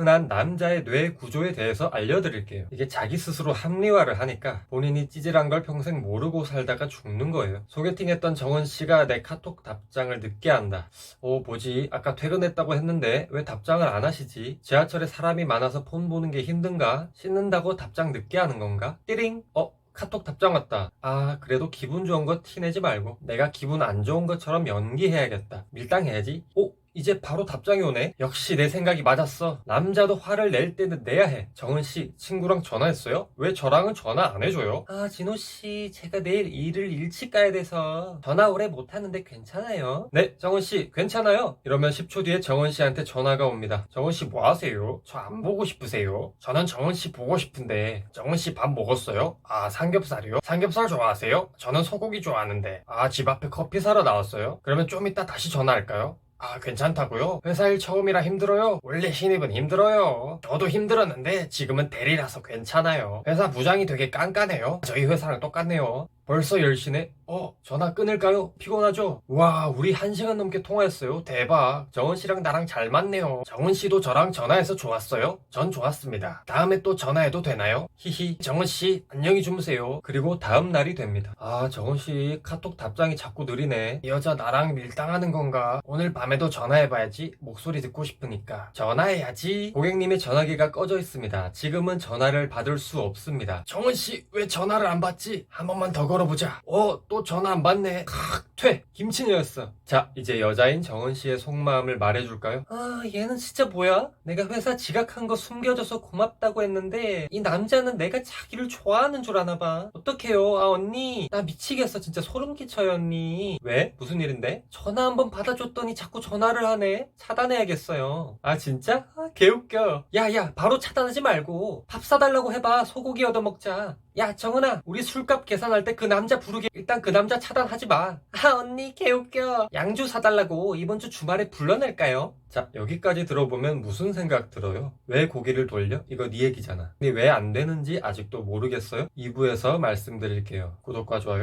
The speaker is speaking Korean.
흔한 남자의 뇌 구조에 대해서 알려드릴게요. 이게 자기 스스로 합리화를 하니까 본인이 찌질한 걸 평생 모르고 살다가 죽는 거예요. 소개팅했던 정은 씨가 내 카톡 답장을 늦게 한다. 어, 뭐지? 아까 퇴근했다고 했는데 왜 답장을 안 하시지? 지하철에 사람이 많아서 폰 보는 게 힘든가? 씻는다고 답장 늦게 하는 건가? 띠링! 어, 카톡 답장 왔다. 아, 그래도 기분 좋은 거 티내지 말고 내가 기분 안 좋은 것처럼 연기해야겠다. 밀당해야지. 오, 이제 바로 답장이 오네. 역시 내 생각이 맞았어. 남자도 화를 낼 때는 내야 해. 정은 씨, 친구랑 전화했어요? 왜 저랑은 전화 안 해줘요? 아, 진호 씨, 제가 내일 일을 일찍 가야 돼서 전화 오래 못 하는데 괜찮아요? 네, 정은 씨, 괜찮아요? 이러면 10초 뒤에 정은 씨한테 전화가 옵니다. 정은 씨 뭐 하세요? 저 안 보고 싶으세요? 저는 정은 씨 보고 싶은데 정은 씨 밥 먹었어요? 아, 삼겹살이요? 삼겹살 좋아하세요? 저는 소고기 좋아하는데. 아, 집 앞에 커피 사러 나왔어요? 그러면 좀 이따 다시 전화할까요? 아, 괜찮다고요? 회사 일 처음이라 힘들어요? 원래 신입은 힘들어요. 저도 힘들었는데 지금은 대리라서 괜찮아요. 회사 부장이 되게 깐깐해요. 저희 회사랑 똑같네요. 벌써 10시네? 어, 전화 끊을까요? 피곤하죠? 와, 우리 1시간 넘게 통화했어요. 대박. 정은 씨랑 나랑 잘 맞네요. 정은 씨도 저랑 전화해서 좋았어요? 전 좋았습니다. 다음에 또 전화해도 되나요? 히히. 정은 씨, 안녕히 주무세요. 그리고 다음 날이 됩니다. 아, 정은 씨 카톡 답장이 자꾸 느리네. 이 여자 나랑 밀당하는 건가? 오늘 밤에도 전화해봐야지. 목소리 듣고 싶으니까. 전화해야지. 고객님의 전화기가 꺼져 있습니다. 지금은 전화를 받을 수 없습니다. 정은 씨, 왜 전화를 안 받지? 한 번만 더 걸어 보자. 어, 또 전화 안 받네. 칵, 퇴. 김치녀였어. 자, 이제 여자인 정은 씨의 속마음을 말해줄까요? 아, 얘는 진짜 뭐야? 내가 회사 지각한 거 숨겨줘서 고맙다고 했는데 이 남자는 내가 자기를 좋아하는 줄 아나 봐. 어떡해요? 아, 언니. 나 미치겠어. 진짜 소름 끼쳐요, 언니. 왜? 무슨 일인데? 전화 한번 받아줬더니 자꾸 전화를 하네. 차단해야겠어요. 아, 진짜? 아, 개웃겨. 야, 야, 바로 차단하지 말고 밥 사달라고 해봐. 소고기 얻어먹자. 야, 정은아, 우리 술값 계산할 때 그 남자 부르게 일단 그 남자 차단하지 마. 아, 언니, 개웃겨. 양주 사달라고 이번 주 주말에 불러낼까요? 자, 여기까지 들어보면 무슨 생각 들어요? 왜 고기를 돌려? 이거 네 얘기잖아. 근데 왜 안 되는지 아직도 모르겠어요? 2부에서 말씀드릴게요. 구독과 좋아요.